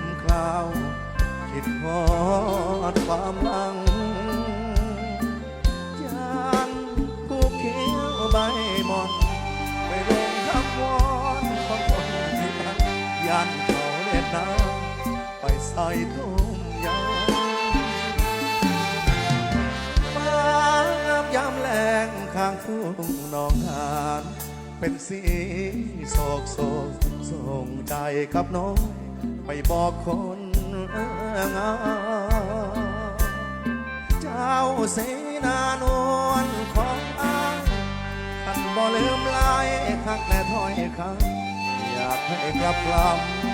มคราว คิดพอดความหลังยานกูเขียวใบมอนไปลงคำวอนของคนที่รันยันเขาเล็ดน้ำไปใส่ทุ่มยำฟ้ายามแรงข้างทุ่งนองหานเป็นสีโศกโศกส่งใจกับน้อย ไปบอกคนงาเจ้าเสนานวลของอ้างขันบ่ลืมลายคักแต่ถ้อยคำอยากให้กลับลำ